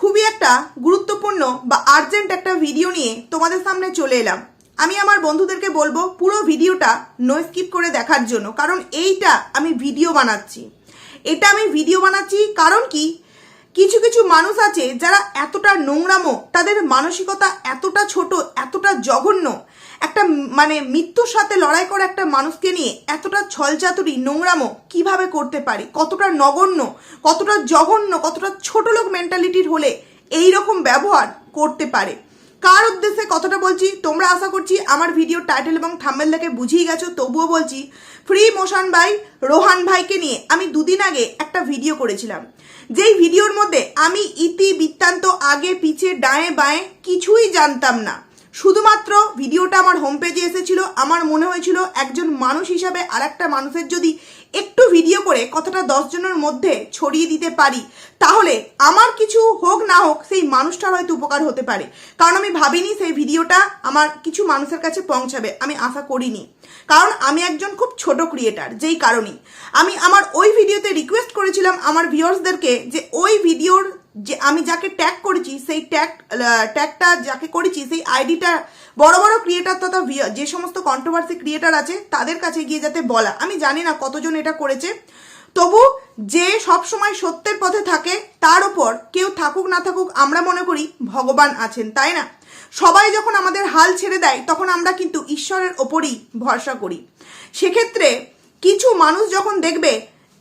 খুবই একটা গুরুত্বপূর্ণ বা আর্জেন্ট একটা ভিডিও নিয়ে তোমাদের সামনে চলে এলাম। আমি আমার বন্ধুদেরকে বলব, পুরো ভিডিওটা নো স্কিপ করে দেখার জন্য, কারণ এইটা আমি ভিডিও বানাচ্ছি। এটা আমি ভিডিও বানাচ্ছি কারণ কি? কিছু কিছু মানুষ আছে যারা এতটা নোংরামো, তাদের মানসিকতা এতটা ছোট, এতটা জঘন্য একটা মানে মৃত্যুর সাথে লড়াই করে একটা মানুষকে নিয়ে এতটা ছলচাতুরি, নোংরামো কীভাবে করতে পারে? কতটা নগণ্য, কতটা জঘন্য, কতটা ছোট লোক মেন্টালিটির হলে এই রকম ব্যবহার করতে পারে? কার উদ্দেশ্যে কথাটা বলছি? তোমরা আশা করছি আমার ভিডিও টাইটেল এবং থাম্বেল দেখে বুঝিয়ে গেছো। তবুও বলছি ফ্রি মোশন ভাই রোহান ভাইকে নিয়ে আমি দুদিন আগে একটা ভিডিও করেছিলাম। যেই ভিডিওর মধ্যে আমি ইতি বৃত্তান্ত আগে, পিছে, ডায়ে, বায়ে কিছুই জানতাম না। শুধুমাত্র ভিডিওটা আমার হোম পেজে এসেছিল, আমার মনে হয়েছিল একজন মানুষ হিসাবে আর একটা মানুষের যদি একটু ভিডিও করে কথাটা দশজনের মধ্যে ছড়িয়ে দিতে পারি, তাহলে আমার কিছু হোক না হোক সেই মানুষটার হয়তো উপকার হতে পারে। কারণ আমি ভাবিনি সেই ভিডিওটা আমার কিছু মানুষের কাছে পৌঁছাবে, আমি আশা করিনি। কারণ আমি একজন খুব ছোট ক্রিয়েটার যেই কারণেই। আমি আমার ওই ভিডিওতে রিকোয়েস্ট করেছিলাম আমার ভিউয়ার্সদেরকে যে ওই ভিডিওর যে আমি যাকে ট্যাগ করেছি, সেই ট্যাগ ট্যাগটা যাকে করেছি, সেই আইডিটা বড় বড় ক্রিয়েটার তথা যে সমস্ত কন্ট্রোভার্সি ক্রিয়েটার আছে, তাদের কাছে গিয়ে যাতে বলা। আমি জানি না কতজন এটা করেছে। তবু যে সব সময় সত্যের পথে থাকে, তার উপর কেউ থাকুক না থাকুক, আমরা মনে করি ভগবান আছেন, তাই না? সবাই যখন আমাদের হাল ছেড়ে দেয়, তখন আমরা কিন্তু ঈশ্বরের ওপরই ভরসা করি। সেক্ষেত্রে কিছু মানুষ যখন দেখবে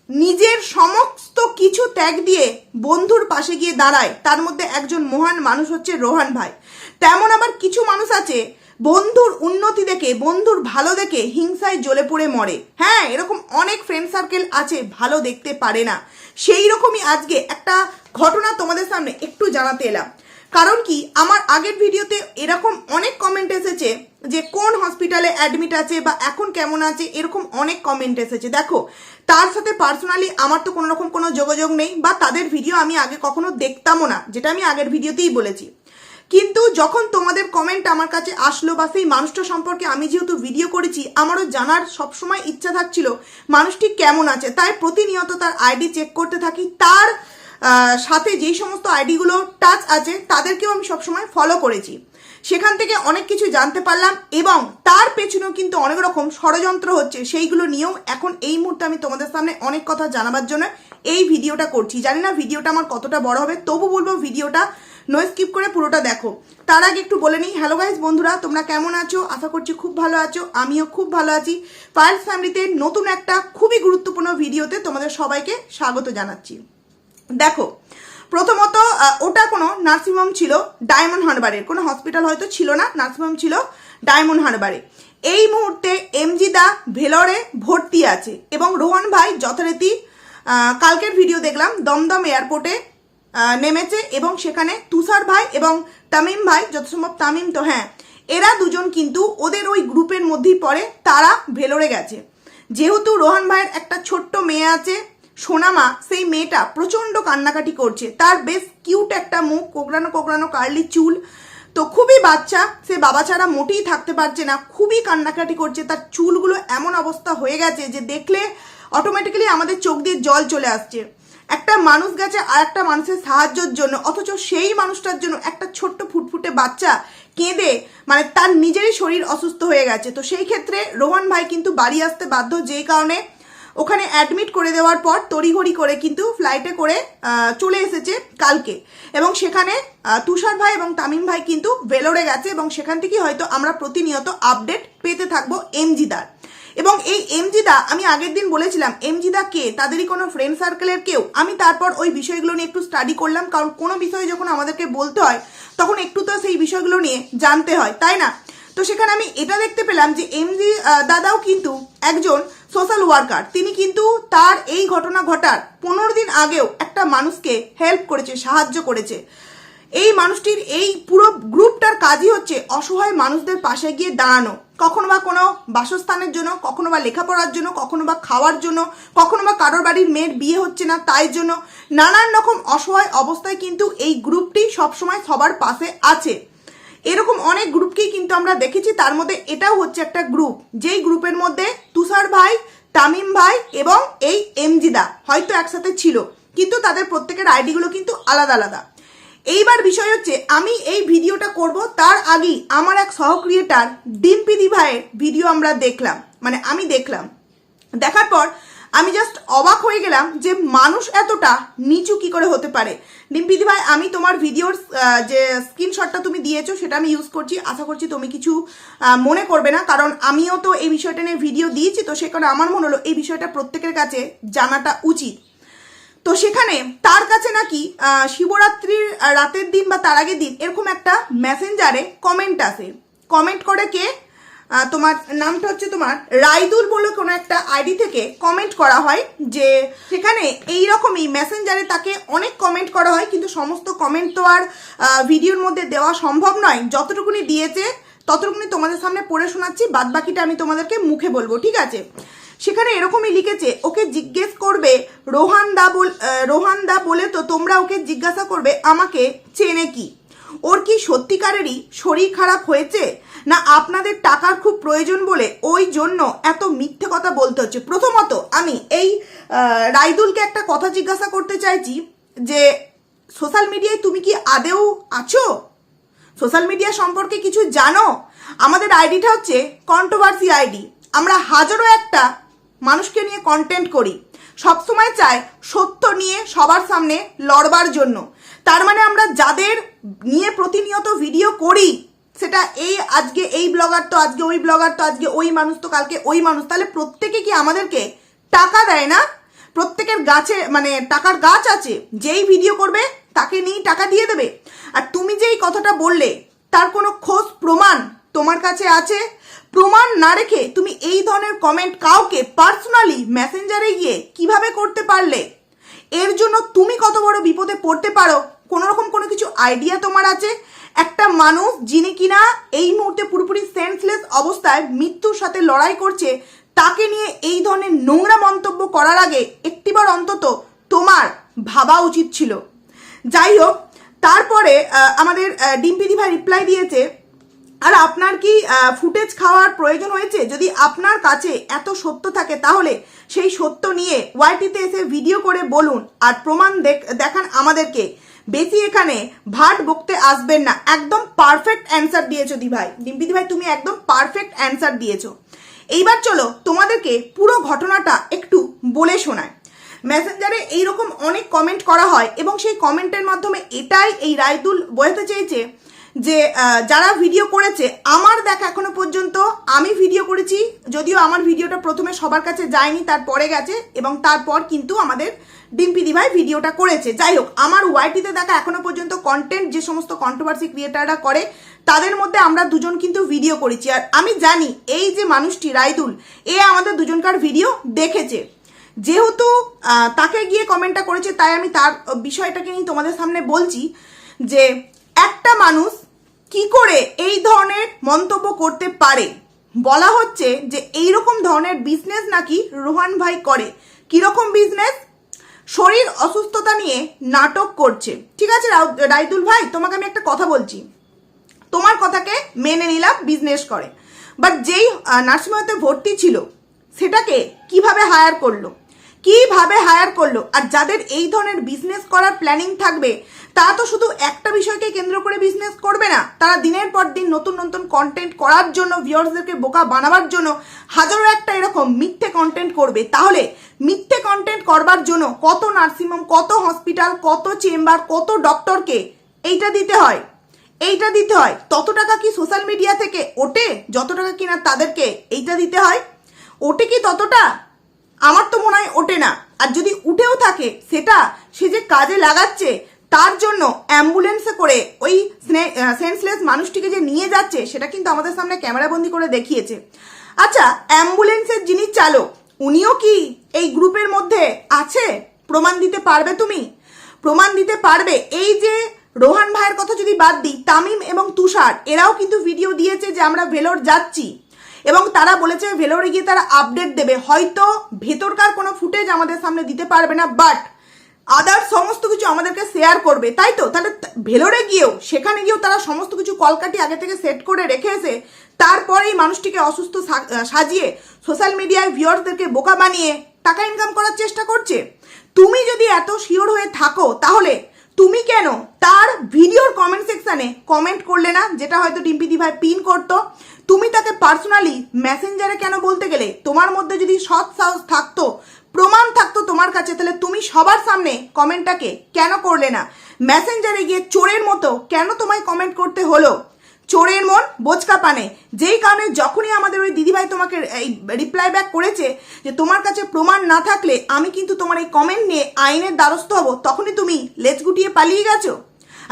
নিজের সমস্ত কিছু ত্যাগ দিয়ে বন্ধুর পাশে গিয়ে দাঁড়ায়। তার মধ্যে একজন মহান মানুষ হচ্ছে রোহান ভাই। তেমন আবার কিছু মানুষ আছে, বন্ধুর উন্নতি দেখে, বন্ধুর ভালো দেখে হিংসায় জ্বলে পড়ে মরে। হ্যাঁ এরকম অনেক ফ্রেন্ড সার্কেল আছে, ভালো দেখতে পারে না। সেই রকমই আজকে একটা ঘটনা তোমাদের সামনে একটু জানাতে এলাম। কারণ কি, আমার আগের ভিডিওতে এরকম অনেক কমেন্ট এসেছে যে কোন হসপিটালে অ্যাডমিট আছে বা এখন কেমন আছে, এরকম অনেক কমেন্ট এসেছে। দেখো, তার সাথে পার্সোনালি আমার তো কোনো রকম কোনো যোগাযোগ নেই বা তাদের ভিডিও আমি আগে কখনো দেখতামও না, যেটা আমি আগের ভিডিওতেই বলেছি। কিন্তু যখন তোমাদের কমেন্ট আমার কাছে আসলো বা সেই মানুষটা সম্পর্কে আমি যেহেতু ভিডিও করেছি, আমারও জানার সবসময় ইচ্ছা থাকছিল মানুষটি কেমন আছে। তাই প্রতিনিয়ত তার আইডি চেক করতে থাকি। তার সাথে যেই সমস্ত আইডিগুলো টাচ আছে, তাদেরকেও আমি সবসময় ফলো করেছি। সেখান থেকে অনেক কিছু জানতে পারলাম এবং তার পেছনেও কিন্তু অনেক রকম ষড়যন্ত্র হচ্ছে, সেইগুলো নিয়েও এখন এই মুহূর্তে আমি তোমাদের সামনে অনেক কথা জানাবার জন্য এই ভিডিওটা করছি। জানি না ভিডিওটা আমার কতটা বড় হবে, তবু বলব ভিডিওটা নো স্কিপ করে পুরোটা দেখো। তার আগে একটু বলে নিই হ্যালো গাইজ বন্ধুরা, তোমরা কেমন আছো? আশা করছি খুব ভালো আছো, আমিও খুব ভালো আছি। ফায়ার্স ফ্যামিলিতে নতুন একটা খুবই গুরুত্বপূর্ণ ভিডিওতে তোমাদের সবাইকে স্বাগত জানাচ্ছি। দেখো, প্রথমত ওটা কোনো নার্সিংহোম ছিল ডায়মন্ড হারবারের। কোনো হসপিটাল হয়তো ছিল না, নার্সিংহোম ছিল ডায়মন্ড হারবারে। এই মুহূর্তে এমজি দা ভেলোরে ভর্তি আছে এবং রোহন ভাই যথারীতি কালকের ভিডিও দেখলাম, দমদম এয়ারপোর্টে নেমেছে এবং সেখানে তুষার ভাই এবং তামিম ভাই যত সম্ভব তামিম তো হ্যাঁ এরা দুজন কিন্তু ওদের ওই গ্রুপের মধ্যেই পড়ে, তারা ভেলোরে গেছে। যেহেতু রোহান ভাইয়ের একটা ছোট্ট মেয়ে আছে সোনামা সেই মেয়েটা প্রচণ্ড কান্নাকাটি করছে। তার বেশ কিউট একটা মুখ, কোকড়ানো কোকড়ানো কার্লি চুল। তো খুবই বাচ্চা, সে বাবা ছাড়া মোটেই থাকতে পারছে না। খুবই কান্নাকাটি করছে, তার চুলগুলো এমন অবস্থা হয়ে গেছে যে দেখলে অটোমেটিক্যালি আমাদের চোখ দিয়ে জল চলে আসছে। একটা মানুষ গেছে আর একটা মানুষের সাহায্যের জন্য, অথচ সেই মানুষটার জন্য একটা ছোট্ট ফুটফুটে বাচ্চা কেঁদে মানে তার নিজেরই শরীর অসুস্থ হয়ে গেছে। তো সেই ক্ষেত্রে রোহান ভাই কিন্তু বাড়ি আসতে বাধ্য যেই কারণে ওখানে অ্যাডমিট করে দেওয়ার পর তড়িঘড়ি করে কিন্তু ফ্লাইটে করে চলে এসেছে কালকে। এবং সেখানে তুষার ভাই এবং তামিম ভাই কিন্তু ভেলোরে গেছে এবং সেখান থেকেই হয়তো আমরা প্রতিনিয়ত আপডেট পেতে থাকব এমজিদার। এবং এই এমজিদা, আমি আগের দিন বলেছিলাম, এমজিদা কে? তাদেরই কোনো ফ্রেন্ড সার্কেলের কেউ? আমি তারপর ওই বিষয়গুলো নিয়ে একটু স্টাডি করলাম, কারণ কোনো বিষয়ে যখন আমাদেরকে বলতে হয়, তখন একটু তো সেই বিষয়গুলো নিয়ে জানতে হয়, তাই না? তো সেখানে আমি এটা দেখতে পেলাম যে এমজি দাদাও কিন্তু একজন সোশ্যাল ওয়ার্কার তিনি কিন্তু তার এই ঘটনা ঘটার পনেরো দিন আগেও একটা মানুষকে হেল্প করেছে, সাহায্য করেছে। এই মানুষটির এই পুরো গ্রুপটার কাজই হচ্ছে অসহায় মানুষদের পাশে গিয়ে দাঁড়ানো। কখনো বা কোনো বাসস্থানের জন্য, কখনো বা লেখাপড়ার জন্য, কখনো বা খাওয়ার জন্য, কখনো বা কারোর বাড়ির মেয়ের বিয়ে হচ্ছে না তাই জন্য নানান রকম অসহায় অবস্থায় কিন্তু এই গ্রুপটি সবসময় সবার পাশে আছে। এরকম অনেক গ্রুপকেই কিন্তু আমরা দেখেছি, তার মধ্যে এটাও হচ্ছে একটা গ্রুপ যেই গ্রুপের মধ্যে তুষার ভাই, তামিম ভাই এবং এই এমজিদা হয়তো একসাথে ছিল, কিন্তু তাদের প্রত্যেকের আইডিগুলো কিন্তু আলাদা আলাদা। এইবার বিষয় হচ্ছে, আমি এই ভিডিওটা করব, তার আগেই আমার এক সহক্রিয়েটার ডিম্পিদি ভাইয়ের ভিডিও আমরা দেখলাম। মানে আমি দেখলাম। দেখার পর আমি জাস্ট অবাক হয়ে গেলাম যে মানুষ এতটা নিচু কি করে হতে পারে। ডিম্পিদি ভাই আমি তোমার ভিডিওর যে স্ক্রিনশটটা তুমি দিয়েছ সেটা আমি ইউজ করছি। আশা করছি তুমি কিছু মনে করবে না, কারণ আমিও তো এই বিষয়টা নিয়ে ভিডিও দিয়েছি, তো সে কারণে আমার মনে হলো এই বিষয়টা প্রত্যেকের কাছে জানাটা উচিত। তো সেখানে তার কাছে নাকি শিবরাত্রির রাতের দিন বা তার আগের দিন এরকম একটা মেসেঞ্জারে কমেন্ট আসে। কমেন্ট করে কে? তোমার নামটা হচ্ছে তোমার রাইদুল বলে কোনো একটা আইডি থেকে কমেন্ট করা হয় যে সেখানে এই রকমই মেসেঞ্জারে তাকে অনেক কমেন্ট করা হয়, কিন্তু সমস্ত কমেন্ট তো আর ভিডিওর মধ্যে দেওয়া সম্ভব নয়। যতটুকুনি দিয়েছে, ততটুকুনি তোমাদের সামনে পড়ে শোনাচ্ছি বাদ বাকিটা আমি তোমাদেরকে মুখে বলব, ঠিক আছে? সেখানে এরকমই লিখেছে, ওকে জিজ্ঞেস করবে, রোহান দা বল রোহান দা বলে তো তোমরা ওকে জিজ্ঞাসা করবে, আমাকে চেনে কি? ওর কি সত্যিকারেরই শরীর খারাপ হয়েছে? না আপনাদের টাকার খুব প্রয়োজন বলে ওই জন্য এত মিথ্যে কথা বলতে হচ্ছে? প্রথমত আমি এই রাইদুলকে একটা কথা জিজ্ঞাসা করতে চাইছি যে, সোশ্যাল মিডিয়ায় তুমি কি আদেও আছো? সোশ্যাল মিডিয়া সম্পর্কে কিছু জানো? আমাদের আইডিটা হচ্ছে কন্ট্রোভার্সি আইডি। আমরা হাজারো একটা মানুষকে নিয়ে কন্টেন্ট করি। সবসময় চায় সত্য নিয়ে সবার সামনে লড়বার জন্য। তার মানে আমরা যাদের নিয়ে প্রতিনিয়ত ভিডিও করি, সেটা এই আজকে এই ব্লগার তো আজকে ওই ব্লগার তো আজকে ওই মানুষ তো কালকে ওই মানুষ। তাহলে প্রত্যেকে কি আমাদেরকে টাকা দেয় না? প্রত্যেকের গাছে মানে টাকার গাছ আছে, যেই ভিডিও করবে তাকে নিয়েই টাকা দিয়ে দেবে। আর তুমি যেই কথাটা বললে, তার কোনো খোঁজ প্রমাণ তোমার কাছে আছে? প্রমাণ না রেখে তুমি এই ধরনের কমেন্ট কাউকে পার্সোনালি মেসেঞ্জারে গিয়ে কীভাবে করতে পারলে? এর জন্য তুমি কত বড় বিপদে পড়তে পারো? কোনো রকম কোনো কিছু আইডিয়া তোমার আছে? একটা মানুষ যিনি কিনা এই মুহূর্তে পুরোপুরি সেন্সলেস অবস্থায় মৃত্যুর সাথে লড়াই করছে, তাকে নিয়ে এই ধরনের নোংরা মন্তব্য করার আগে একটিবার অন্তত তোমার ভাবা উচিত ছিল। যাই হোক, তারপরে আমাদের ডিম্পিদি ভাই রিপ্লাই দিয়েছে আর আপনার কি ফুটেজ খাওয়ার প্রয়োজন হয়েছে? যদি আপনার কাছে এত সত্য থাকে, তাহলে সেই সত্য নিয়ে ওয়াইটিতে এসে ভিডিও করে বলুন আর প্রমাণ দেখ- দেখান আমাদেরকে। বেশি এখানে ভাট বকতে আসবেন না। একদম পারফেক্ট অ্যান্সার দিয়েছ দি ভাই ডিম্পিদি ভাই তুমি একদম পারফেক্ট অ্যান্সার দিয়েছ। এইবার চলো তোমাদেরকে পুরো ঘটনাটা একটু বলে শোনায় মেসেঞ্জারে এইরকম অনেক কমেন্ট করা হয় এবং সেই কমেন্টের মাধ্যমে এটাই এই রায়দুল বোঝাতে চেয়েছে যে যারা ভিডিও করেছে, আমার দেখা এখনও পর্যন্ত, আমি ভিডিও করেছি, যদিও আমার ভিডিওটা প্রথমে সবার কাছে যায়নি, তারপরে গেছে, এবং তারপর কিন্তু আমাদের ডিম্পি দিভাই ভিডিওটা করেছে। যাই হোক, আমার ওয়াইটিতে দেখা এখনও পর্যন্ত কন্টেন্ট যে সমস্ত কন্ট্রোভার্সি ক্রিয়েটাররা করে, তাদের মধ্যে আমরা দুজন কিন্তু ভিডিও করেছি। আর আমি জানি, এই যে মানুষটি রাইদুল এ আমাদের দুজনকার ভিডিও দেখেছে। যেহেতু তাকে গিয়ে কমেন্টটা করেছে, তাই আমি তার বিষয়টাকে নিয়ে তোমাদের সামনে বলছি যে একটা মানুষ কি করে এই ধরনের মন্তব্য করতে পারে? বলা হচ্ছে যে এই রকম ধরনের বিজনেস নাকি রোহান ভাই করে। কীরকম বিজনেস শরীর অসুস্থতা নিয়ে নাটক করছে। ঠিক আছে রাইদুল ভাই, তোমাকে আমি একটা কথা বলছি। তোমার কথাকে মেনে নিলাম বিজনেস করে। বাট যেই নার্সিংহোমতে ভর্তি ছিল, সেটাকে কীভাবে হায়ার করল? কীভাবে হায়ার করল? আর যাদের এই ধরনের বিজনেস করার প্ল্যানিং থাকবে তারা তো শুধু একটা বিষয়কে কেন্দ্র করে বিজনেস করবে না। তারা দিনের পর দিন নতুন নতুন কন্টেন্ট করার জন্য ভিউয়ার্সদেরকে বোকা বানাবার জন্য হাজারো একটা এরকম মিথ্যে কন্টেন্ট করবে। তাহলে মিথ্যে কন্টেন্ট করবার জন্য কত নার্সিংহোম কত হসপিটাল কত চেম্বার কত ডক্টরকে এইটা দিতে হয়। এইটা দিতে হয়। তত টাকা কি সোশ্যাল মিডিয়া থেকে ওটে যত টাকা কিনা তাদেরকে এইটা দিতে হয়। ওঠে কি ততটা? আমার তো মনে হয় ওঠে না। আর যদি উঠেও থাকে, সেটা সে যে কাজে লাগাচ্ছে, তার জন্য অ্যাম্বুলেন্সে করে ওই সেন্সলেস মানুষটিকে যে নিয়ে যাচ্ছে, সেটা কিন্তু আমাদের সামনে ক্যামেরাবন্দি করে দেখিয়েছে। আচ্ছা অ্যাম্বুলেন্সের যিনি চালক, উনিও কি এই গ্রুপের মধ্যে আছে? প্রমাণ দিতে পারবে তুমি? প্রমাণ দিতে পারবে। এই যে রোহান ভাইয়ের কথা যদি বাদ দিই, তামিম এবং তুষার, এরাও কিন্তু ভিডিও দিয়েছে যে আমরা ভেলোর যাচ্ছি। এবং তারা বলেছে ভেলোরে গিয়ে তারা আপডেট দেবে। হয়তো ভেতরকার কোনো ফুটেজ আমাদের সামনে দিতে পারবে না বাট আদার সমস্ত কিছু আমাদেরকে শেয়ার করবে। তাই তো? তাহলে ভেলোরে গিয়েও, সেখানে গিয়েও তারা সমস্ত কিছু কলকাটি আগে থেকে সেট করে রেখে এসে তারপরে এই মানুষটিকে অসুস্থ সাজিয়ে সোশ্যাল মিডিয়ায় ভিউয়ার্সদেরকে বোকা বানিয়ে টাকা ইনকাম করার চেষ্টা করছে। তুমি যদি এত শিওর হয়ে থাকো, তাহলে তুমি কেন তার ভিডিওর কমেন্ট সেকশানে কমেন্ট করলে না, যেটা হয়তো ডিম্পি দি ভাই পিন করতো তুমি তাকে পার্সোনালি মেসেঞ্জারে কেন বলতে গেলে? তোমার মধ্যে যদি সৎ সাহস থাকতো, প্রমাণ থাকতো তোমার কাছে, তাহলে তুমি সবার সামনে কমেন্টটাকে কেন করলে না? মেসেঞ্জারে গিয়ে চোরের মতো কেন তোমায় কমেন্ট করতে হলো? চোরের মন বোচকা পানে। যেই কারণে যখনই আমাদের ওই দিদিভাই তোমাকে এই রিপ্লাই ব্যাক করেছে যে তোমার কাছে প্রমাণ না থাকলে আমি কিন্তু তোমার এই কমেন্ট নিয়ে আইনের দ্বারস্থ হব, তখনই তুমি লেজ গুটিয়ে পালিয়ে গেছো।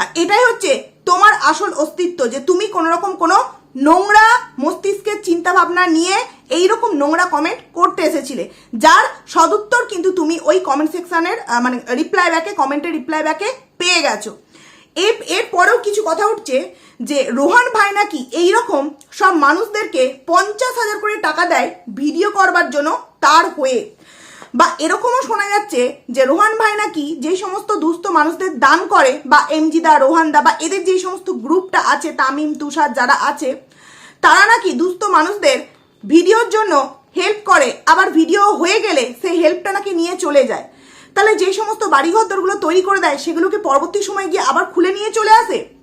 আর এটাই হচ্ছে তোমার আসল অস্তিত্ব যে তুমি কোনো রকম কোনো নোংরা মস্তিষ্কের চিন্তা ভাবনা নিয়ে এইরকম নোংরা কমেন্ট করতে এসেছিলে। যার সদুত্তর কিন্তু তুমি ওই কমেন্ট সেকশনের মানে রিপ্লাই ব্যাকে কমেন্টের রিপ্লাই ব্যাকে পেয়ে গেছো। এর এরপরেও কিছু কথা উঠছে যে, রোহান ভাই নাকি এইরকম সব মানুষদেরকে পঞ্চাশ হাজার করে টাকা দেয় ভিডিও করবার জন্য তার হয়ে। বা এরকমও শোনা যাচ্ছে যে রোহান ভাই নাকি যে সমস্ত দুস্থ মানুষদের দান করে, বা এমজি দা রোহান দা বা এদের যে সমস্ত গ্রুপটা আছে, তামিম, তুষার যারা আছে, তারা নাকি দুস্থ মানুষদের ভিডিওর জন্য হেল্প করে, আবার ভিডিও হয়ে গেলে সেই হেল্পটা নাকি নিয়ে চলে যায়। তাহলে যে সমস্ত বাড়িঘর দরগুলো তৈরি করে দেয়, সেগুলোকে পরবর্তী সময় গিয়ে আবার খুলে নিয়ে চলে আসে?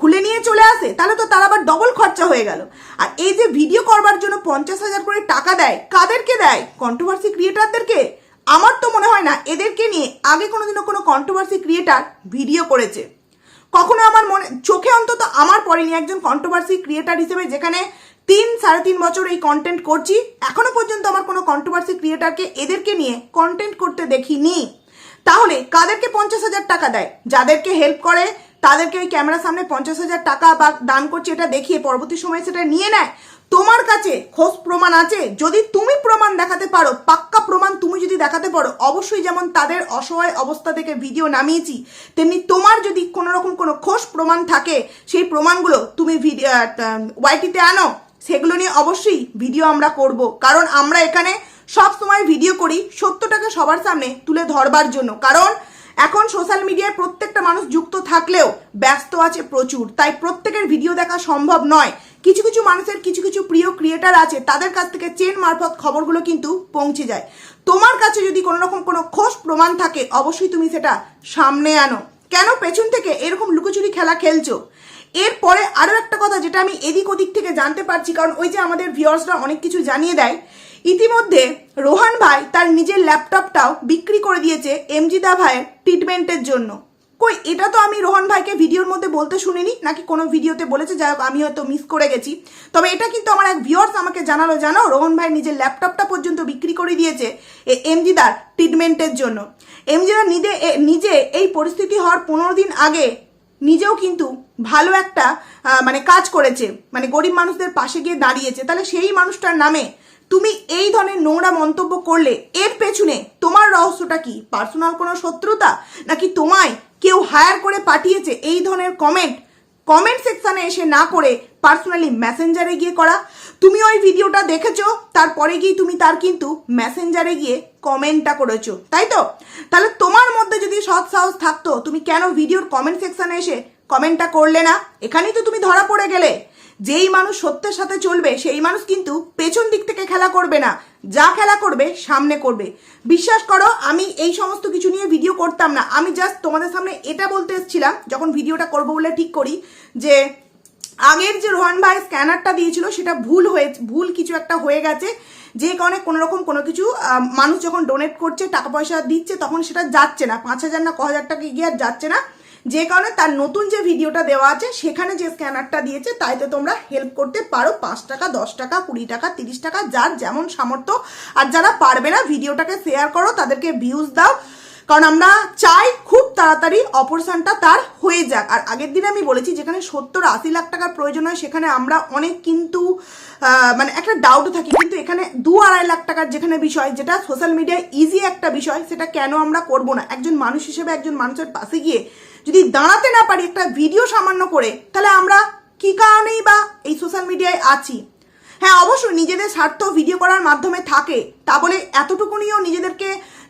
খুলে নিয়ে চলে আসে, তাহলে তো তার আবার ডবল খরচা হয়ে গেল। আর এই যে ভিডিও করবার জন্য পঞ্চাশ হাজার করে টাকা দেয়, কাদেরকে দেয়? কন্ট্রোভার্সি ক্রিয়েটারদেরকে আমার তো মনে হয় না, এদেরকে নিয়ে আগে কোনোদিনও কোনো কন্ট্রোভার্সি ক্রিয়েটার ভিডিও করেছে। কখনো আমার মনে, চোখে অন্তত আমার পড়েনি একজন কন্ট্রোভার্সি ক্রিয়েটার হিসেবে, যেখানে তিন, সাড়ে তিন বছর এই কন্টেন্ট করছি। এখনও পর্যন্ত আমার কোনো কন্ট্রোভার্সি ক্রিয়েটারকে এদেরকে নিয়ে কন্টেন্ট করতে দেখিনি। তাহলে কাদেরকে পঞ্চাশ হাজার টাকা দেয়? যাদেরকে হেল্প করে তাদেরকে ওই ক্যামেরার সামনে পঞ্চাশ হাজার টাকা বা দান করছে, এটা দেখিয়ে পরবর্তী সময় সেটা নিয়ে নেয়। তোমার কাছে খোঁজ প্রমাণ আছে? যদি তুমি প্রমাণ দেখাতে পারো, পাক্কা প্রমাণ তুমি যদি দেখাতে পারো, অবশ্যই যেমন তাদের অসহায় অবস্থা থেকে ভিডিও নামিয়েছি, তেমনি তোমার যদি কোনো রকম কোনো খোঁজ প্রমাণ থাকে, সেই প্রমাণগুলো তুমি ভিডিও ওয়াইটিতে আনো। সেগুলো নিয়ে অবশ্যই ভিডিও আমরা করব। কারণ আমরা এখানে সব সময় ভিডিও করি সত্যটাকে সবার সামনে তুলে ধরবার জন্য। কারণ এখন সোশ্যাল মিডিয়ায় প্রত্যেকটা মানুষ যুক্ত থাকলেও ব্যস্ত আছে প্রচুর, তাই প্রত্যেকের ভিডিও দেখা সম্ভব নয়। কিছু কিছু মানুষের কিছু কিছু প্রিয় ক্রিয়েটার আছে, তাদের কাছ থেকে চেন মারফত খবরগুলো কিন্তু পৌঁছে যায়। তোমার কাছে যদি কোনো রকম কোনো খোঁজ প্রমাণ থাকে, অবশ্যই তুমি সেটা সামনে আনো। কেন পেছন থেকে এরকম লুকোচুরি খেলা খেলছো? এরপরে আরও একটা কথা যেটা আমি এদিক ওদিক থেকে জানতে পারছি, কারণ ওই যে আমাদের ভিউয়ার্সরা অনেক কিছু জানিয়ে দেয়। ইতিমধ্যে রোহান ভাই তার নিজের ল্যাপটপটাও বিক্রি করে দিয়েছে এমজিদা ভাইয়ের ট্রিটমেন্টের জন্য। কই, এটা তো আমি রোহন ভাইকে ভিডিওর মধ্যে বলতে শুনিনি, নাকি কোনো ভিডিওতে বলেছে, যাই হোক, আমি হয়তো মিস করে গেছি। তবে এটা কিন্তু আমার এক ভিউয়ার্স আমাকে জানালো, জানো, রোহন ভাই নিজের ল্যাপটপটা পর্যন্ত বিক্রি করে দিয়েছে এ এমজিদার ট্রিটমেন্টের জন্য। এমজিদার নিজে নিজে এই পরিস্থিতি হওয়ার পনেরো দিন আগে নিজেও কিন্তু ভালো একটা মানে কাজ করেছে। মানে গরিব মানুষদের পাশে গিয়ে দাঁড়িয়েছে। তাহলে সেই মানুষটার নামে তুমি এই ধরনের নোংরা মন্তব্য করলে এর পেছনে তোমার রহস্যটা কি? পার্সোনাল কোনো শত্রুতা? নাকি তোমায় কেউ হায়ার করে পাঠিয়েছে এই ধরনের কমেন্ট কমেন্ট সেকশনে এসে না করে পার্সোনালি মেসেঞ্জারে গিয়ে করা। তুমি ওই ভিডিওটা দেখেছ, তারপরে গিয়ে তুমি তার কিন্তু মেসেঞ্জারে গিয়ে কমেন্টটা করেছ, তাই তো? তাহলে তোমার মধ্যে যদি সৎ সাহস থাকতো, তুমি কেন ভিডিওর কমেন্ট সেকশনে এসে কমেন্টটা করলে না? এখানেই তো তুমি ধরা পড়ে গেলে। যেই মানুষ সত্যের সাথে চলবে, সেই মানুষ কিন্তু পেছন দিক থেকে খেলা করবে না। যা খেলা করবে, সামনে করবে। বিশ্বাস করো, আমি এই সমস্ত কিছু নিয়ে ভিডিও করতাম না। আমি জাস্ট তোমাদের সামনে এটা বলতে এসেছিলাম, যখন ভিডিওটা করব বলে ঠিক করি, যে আগের যে রোহান ভাই স্ক্যানারটা দিয়েছিল, সেটা ভুল হয়ে, ভুল কিছু একটা হয়ে গেছে। যে কারণে কোনো রকম কোনো কিছু মানুষ যখন ডোনেট করছে, টাকা পয়সা দিচ্ছে, তখন সেটা যাচ্ছে না। পাঁচ হাজার না ক হাজার টাকা গিয়ে আর যাচ্ছে না। যে কারণে তার নতুন যে ভিডিওটা দেওয়া আছে, সেখানে যে স্ক্যানারটা দিয়েছে, তাইতে তোমরা হেল্প করতে পারো। পাঁচ টাকা, দশ টাকা, কুড়ি টাকা, তিরিশ টাকা, যার যেমন সামর্থ্য। আর যারা পারবে না, ভিডিওটাকে শেয়ার করো, তাদেরকে ভিউজ দাও। কারণ আমরা চাই খুব তাড়াতাড়ি অপারেশনটা তার হয়ে যাক। আর আগের দিনে আমি বলেছি, যেখানে সত্তর আশি লাখ টাকার প্রয়োজন হয়, সেখানে আমরা অনেক কিন্তু মানে একটা ডাউট থাকি। কিন্তু এখানে দু আড়াই লাখ টাকার যেখানে বিষয়, যেটা সোশ্যাল মিডিয়ায় ইজি একটা বিষয়, সেটা কেন আমরা করব না? একজন মানুষ হিসেবে একজন মানুষের পাশে গিয়ে যদি দাঁড়াতে না পারি একটা ভিডিও সামান্য করে, তাহলে আমরা কি কারণেই বা এই সোশ্যাল মিডিয়ায় আছি? হ্যাঁ অবশ্যই নিজেদের স্বার্থ ভিডিও করার মাধ্যমে থাকে। তা বলে এতটুকুনিও নিজেদেরকে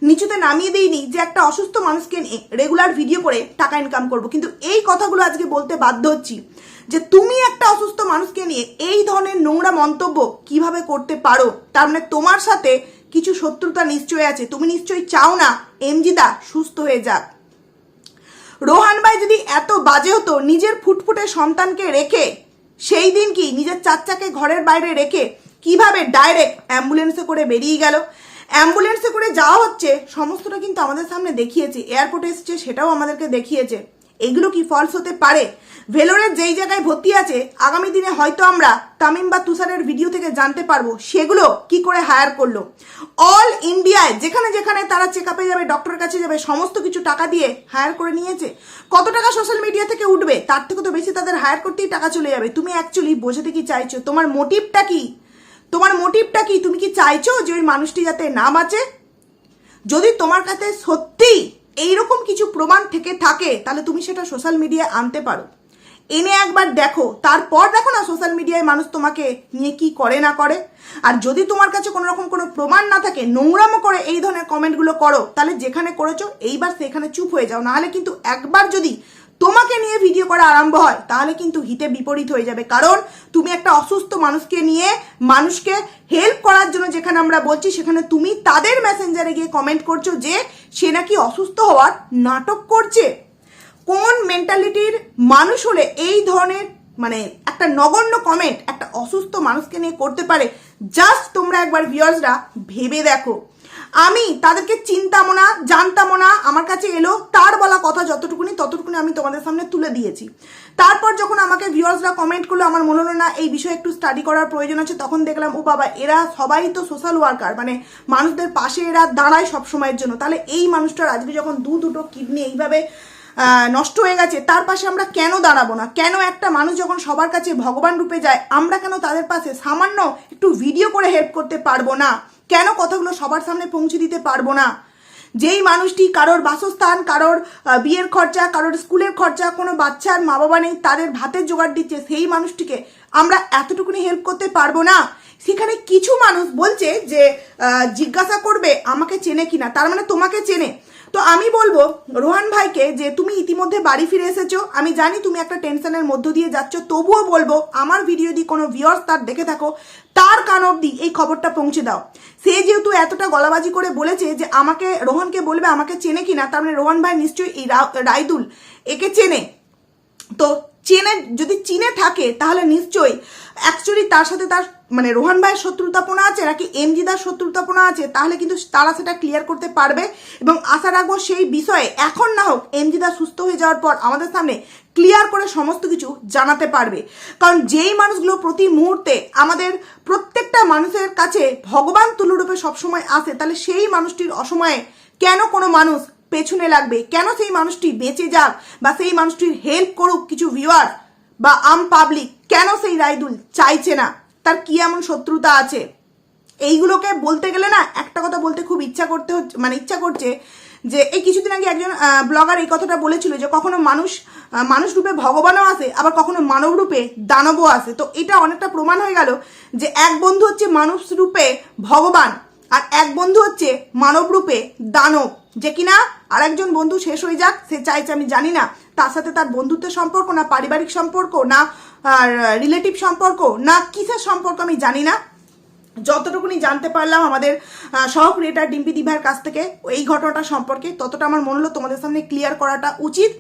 নিচুতে নামিয়ে দিইনি যে একটা অসুস্থ মানুষকে রেগুলার ভিডিও করে টাকা ইনকাম করব। কিন্তু এই কথাগুলো আজকে বলতে বাধ্য হচ্ছি যে তুমি একটা অসুস্থ মানুষকে নিয়ে এই ধরনের নোংরা মন্তব্য কীভাবে করতে পারো? তার মানে তোমার সাথে কিছু শত্রুতা নিশ্চয়ই আছে। তুমি নিশ্চয়ই চাও না এমজিদা সুস্থ হয়ে যাক। রোহান ভাই যদি এত বাজে হতো, নিজের ফুটফুটে সন্তানকে রেখে সেই দিন কি নিজের চাচাকে ঘরের বাইরে রেখে কীভাবে ডাইরেক্ট অ্যাম্বুলেন্সে করে বেরিয়ে গেল? অ্যাম্বুলেন্সে করে যাওয়া হচ্ছে, সমস্তটা কিন্তু আমাদের সামনে দেখিয়েছে। এয়ারপোর্টে এসছে, সেটাও আমাদেরকে দেখিয়েছে। এগুলো কি ফলস হতে পারে? ভেলোরের যেই জায়গায় ভর্তি আছে, আগামী দিনে হয়তো আমরা তামিম বা তুষারের ভিডিও থেকে জানতে পারব। সেগুলো কি করে হায়ার করল? অল ইন্ডিয়ায় যেখানে যেখানে তারা চেক আপে যাবে ডক্টরের কাছে যাবে, সমস্ত কিছু টাকা দিয়ে হায়ার করে নিয়েছে। কত টাকা সোশ্যাল মিডিয়া থেকে উঠবে? তার থেকে তো বেশি তাদের হায়ার করতেই টাকা চলে যাবে। তুমি অ্যাকচুয়ালি বোঝাতে কি চাইছো? তোমার মোটিভটা কি? তোমার মোটিভটা কি? তুমি কি চাইছো যে ওই মানুষটি যাতে না বাঁচে? যদি তোমার কাছে সত্যি এইরকম কিছু প্রমাণ থেকে থাকে, তাহলে তুমি সেটা সোশ্যাল মিডিয়ায় আনতে পারো। এনে একবার দেখো, তারপর দেখো না সোশ্যাল মিডিয়ায় মানুষ তোমাকে নিয়ে কি করে না করে। আর যদি তোমার কাছে কোনো রকম কোনো প্রমাণ না থাকে, নোংরামো করে এই ধরনের কমেন্টগুলো করো, তাহলে যেখানে করেছ এইবার সেখানে চুপ হয়ে যাও। নাহলে কিন্তু একবার যদি তোমাকে নিয়ে ভিডিও করা আরম্ভ হয়, তাহলে কিন্তু হিতে বিপরীত হয়ে যাবে। কারণ তুমি একটা অসুস্থ মানুষকে নিয়ে মানুষকে হেল্প করার জন্য যেখানে আমরা বলছি, সেখানে তুমি তাদের মেসেঞ্জারে গিয়ে কমেন্ট করছ যে, সে নাকি অসুস্থ হওয়ার নাটক করছে। কোন মেন্টালিটির মানুষ হলে এই ধরনের মানে একটা নগণ্য কমেন্ট একটা অসুস্থ মানুষকে নিয়ে করতে পারে? জাস্ট তোমরা একবার ভিউয়ার্সরা ভেবে দেখো। আমি তাদেরকে চিনতামও না, জানতামও না, আমার কাছে এলো, তার বলা কথা যতটুকুনি, ততটুকুনি আমি তোমাদের সামনে তুলে দিয়েছি। তারপর যখন আমাকে ভিউয়ার্সরা কমেন্ট করল, আমার মনে হলো, না, এই বিষয়ে একটু স্টাডি করার প্রয়োজন আছে, তখন দেখলাম, ও বাবা, এরা সবাই তো সোশ্যাল ওয়ার্কার মানে মানুষদের পাশে এরা দাঁড়ায় সবসময়ের জন্য। তাহলে এই মানুষটার আজকে যখন দু দুটো কিডনি এইভাবে নষ্ট হয়ে গেছে, তার পাশে আমরা কেন দাঁড়াবো না? কেন একটা মানুষ যখন সবার কাছে ভগবান রূপে যায়, আমরা কেন তাদের পাশে সামান্য একটু ভিডিও করে হেল্প করতে পারব না? কেন কথাগুলো সবার সামনে পৌঁছে দিতে পারব না? যেই মানুষটি কারোর বাসস্থান, কারোর বিয়ের খরচা, কারোর স্কুলের খরচা, কোনো বাচ্চার মা বাবা নেই, তাদের ভাতের জোগাড় দিচ্ছে সেই মানুষটিকে আমরা এতটুকুনি হেল্প করতে পারব না? সেখানে কিছু মানুষ বলছে যে জিজ্ঞাসা করবে, আমাকে চেনে কিনা? তার মানে তোমাকে চেনে। তো আমি বলব, রোহান ভাইকে যে তুমি ইতিমধ্যে বাড়ি ফিরে এসেছ, আমি জানি তুমি একটা টেনশনের মধ্য দিয়ে যাচ্ছ, তবুও বলব, আমার ভিডিও যদি কোনো ভিউয়ার্স তার দেখে থাকো তার কান অবধি এই খবরটা পৌঁছে দাও। সে যেহেতু এতটা গলাবাজি করে বলেছে যে আমাকে, রোহনকে বলবে আমাকে চেনে কিনা, তার মানে রোহন ভাই নিশ্চয়ই এই রায়দুল একে চেনে। তো চেনে, যদি চিনে থাকে, তাহলে নিশ্চয়ই অ্যাকচুয়ালি তার সাথে তার মানে রোহান ভাইয়ের শত্রুতাপনা আছে নাকি এমজিদার শত্রুতাপনা আছে? তাহলে কিন্তু তারা সেটা ক্লিয়ার করতে পারবে এবং আশা রাখব সেই বিষয়ে এখন না হোক এমজিদা সুস্থ হয়ে যাওয়ার পর আমাদের সামনে ক্লিয়ার করে সমস্ত কিছু জানাতে পারবে। কারণ যেই মানুষগুলো প্রতি মুহূর্তে আমাদের প্রত্যেকটা মানুষের কাছে ভগবান তুলরূপে সবসময় আসে, তাহলে সেই মানুষটির অসময়ে কেন কোনো মানুষ পেছনে লাগবে? কেন সেই মানুষটি বেঁচে যাক বা সেই মানুষটির হেল্প করুক কিছু ভিউয়ার বা আম পাবলিক কেন সেই রাইদুল চাইছে না? তার কি এমন শত্রুতা আছে? এইগুলোকে বলতে গেলে না, একটা কথা বলতে খুব ইচ্ছা করতে হচ্ছে মানে ইচ্ছা করছে যে, এই কিছুদিন আগে একজন ব্লগার এই কথাটা বলেছিল যে, কখনো মানুষ মানুষ রূপে ভগবানও আসে, আবার কখনো মানব রূপে দানবও আসে। তো এটা অনেকটা প্রমাণ হয়ে গেল যে, এক বন্ধু হচ্ছে মানুষ রূপে ভগবান, আর এক বন্ধু হচ্ছে মানব রূপে দানব। যে কিনা আর একজন বন্ধু শেষ হয়ে যাক সে চাইছে আমি জানি না। তার সাথে তার বন্ধুত্বের সম্পর্ক না পারিবারিক সম্পর্ক না রিলেটিভ সম্পর্ক না কিসের সম্পর্ক আমি জানি না। যতটুকুনি জানতে পারলাম আমাদের আহ, সহ ক্রিয়েটার ডিম্পি দিভার কাছ থেকে এই ঘটনাটা সম্পর্কে ততটা আমার মনে হলো তোমাদের সামনে ক্লিয়ার করাটা উচিত।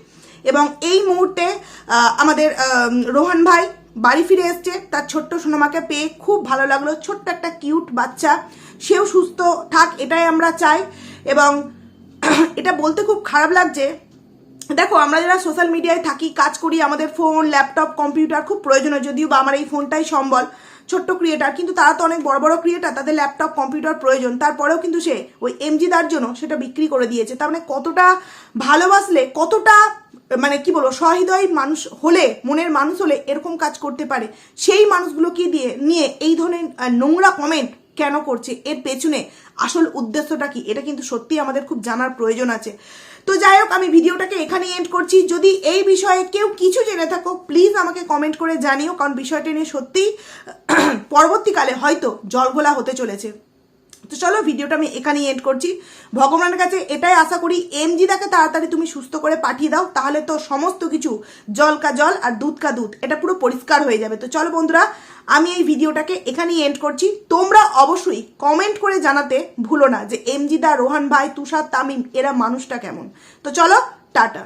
এবং এই মুহূর্তে আমাদের রোহান ভাই বাড়ি ফিরে এসছে। তার ছোট্ট সোনামাকে পেয়ে খুব ভালো লাগল। ছোট্ট একটা কিউট বাচ্চা। সেও সুস্থ থাক এটাই আমরা চাই। এবং এটা বলতে খুব খারাপ লাগছে। দেখো, আমরা যারা সোশ্যাল মিডিয়ায় থাকি, কাজ করি, আমাদের ফোন ল্যাপটপ কম্পিউটার খুব প্রয়োজনীয় যদিও বা আমার এই ফোনটাই সম্বল, ছোট্ট ক্রিয়েটার কিন্তু তারা তো অনেক বড় বড় ক্রিয়েটার তাদের ল্যাপটপ কম্পিউটার প্রয়োজন। তারপরেও কিন্তু সে ওই এমজিদার জন্য সেটা বিক্রি করে দিয়েছে। তার মানে কতটা ভালোবাসলে, কতটা মানে কি বলব, সহৃদয় মানুষ হলে, মনের মানুষ হলে এরকম কাজ করতে পারে। সেই মানুষগুলোকে দিয়ে, নিয়ে এই ধরনের নোংরা কমেন্ট কেন করছে? এর পেছনে আসল উদ্দেশ্যটা কি? এটা কিন্তু সত্যি আমাদের খুব জানার প্রয়োজন আছে। তো যাই হোক, আমি ভিডিওটাকে এখানে এন্ড করছি। যদি এই বিষয়ে কেউ কিছু জেনে থাকো প্লিজ আমাকে কমেন্ট করে জানিও, কারণ বিষয়টা নিয়ে সত্যিই পরবর্তীকালে হয়তো জলঘোলা হতে চলেছে। তো চলো ভিডিওটা আমি এখানেই এন্ড করছি। ভগবানের কাছে এটাই আশা করি। এমজিদাকে তাড়াতাড়ি তুমি সুস্থ করে পাঠিয়ে দাও, তাহলে তো সমস্ত কিছু জল কা জল আর দুধ কা দুধ, এটা পুরো পরিষ্কার হয়ে যাবে। তো চলো বন্ধুরা, আমি এই ভিডিওটাকে এখানেই এন্ড করছি। তোমরা অবশ্যই কমেন্ট করে জানাতে ভুলো না যে এমজিদা রোহান ভাই, তুষার, তামিম, এরা মানুষটা কেমন। তো চলো, টাটা।